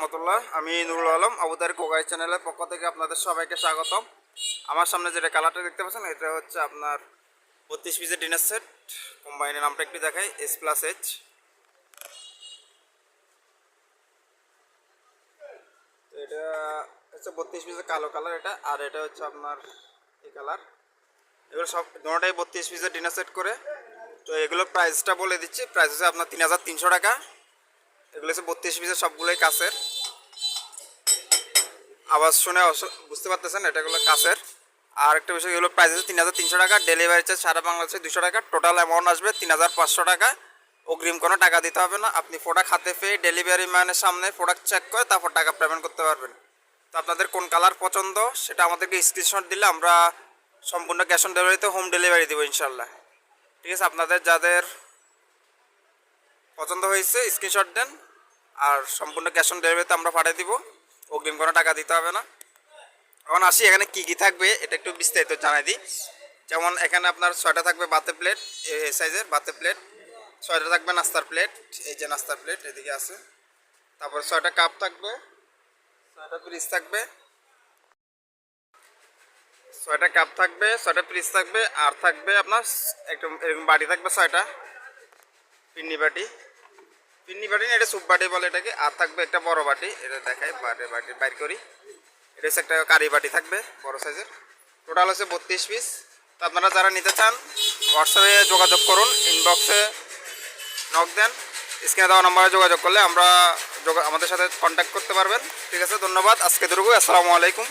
রহমতুল্লাহ, আমি নুরুল আলম আবুদারি কোগাই চ্যানেলের পক্ষ থেকে আপনাদের সবাইকে স্বাগতম। আমার সামনে যেটা কালারটা দেখতে পাচ্ছেন, এটা হচ্ছে আপনার বত্রিশ পিসের ডিনার সেট কোম্পানির নামটা একটু দেখাই এস প্লাস এইচ এটা হচ্ছে বত্রিশ পিসের কালো কালার এটা, আর এটা হচ্ছে আপনার এই কালার এগুলো সব, দুটোটাই বত্রিশ পিসের ডিনার সেট করে। তো এগুলোর প্রাইসটা বলে দিচ্ছি প্রাইস হচ্ছে আপনার তিন হাজার তিনশো টাকা। এগুলো হচ্ছে বত্রিশ পিসের সবগুলোই কাছের। আওয়াজ শুনে বুঝতে পারতেছেন এটাগুলো কাছের। আর একটা বিষয় এগুলো প্রাইস আছে তিন হাজার তিনশো টাকা ডেলিভারি চার্জ সারা বাংলাদেশে দুশো টাকা টোটাল অ্যামাউন্ট আসবে তিন হাজার পাঁচশো টাকা। অগ্রিম কোনো টাকা দিতে হবে না, আপনি প্রোডাক্ট হাতে পেয়ে ডেলিভারি ম্যানের সামনে প্রোডাক্ট চেক করে তারপর টাকা পেমেন্ট করতে পারবেন। তো আপনাদের কোন কালার পছন্দ, সেটা আমাদেরকে স্ক্রিনশট দিলে আমরা সম্পূর্ণ ক্যাশ অন ডেলিভারিতে হোম ডেলিভারি দেবো ইনশাল্লাহ ঠিক আছে, আপনাদের যাদের পছন্দ হয়েছে স্ক্রিনশট দেন, আর সম্পূর্ণ ক্যাশ অন ডেলিভারিতে আমরা পাঠিয়ে দিব। অগ্রিম কোনো টাকা দিতে হবে না। এখন আসি, এখানে কি কি থাকবে এটা একটু বিস্তারিত জানাই দিই। যেমন এখানে আপনার ছয়টা থাকবে বাতে প্লেট এই সাইজের বাতে প্লেট, ছয়টা থাকবে নাস্তার প্লেট, এই যে নাস্তার প্লেট এদিকে আছে। তারপর ছয়টা কাপ থাকবে, ছয়টা পিস থাকবে, ছয়টা কাপ থাকবে, ছয়টা পিস থাকবে, আর থাকবে আপনার একদম এরকম বাটি থাকবে ছয়টা, পিন্নি বাটি। পিন্নি বাটি না, এটা সুপ বাটি বলে এটাকে। আর থাকবে একটা বড় বাটি, এটা দেখাই, বাটি বাটি, বাইর করি। এটা হচ্ছে একটা কারি বাটি থাকবে, বড় সাইজের। টোটাল হচ্ছে বত্রিশ পিস তো আপনারা যারা নিতে চান হোয়াটসঅ্যাপে যোগাযোগ করুন ইনবক্সে নক দেন স্ক্রিনে দেওয়া নম্বরে যোগাযোগ করলে আমরা আমাদের সাথে কন্ট্যাক্ট করতে পারবেন। ঠিক আছে, ধন্যবাদ আজকে দুর্গু আসসালামু আলাইকুম।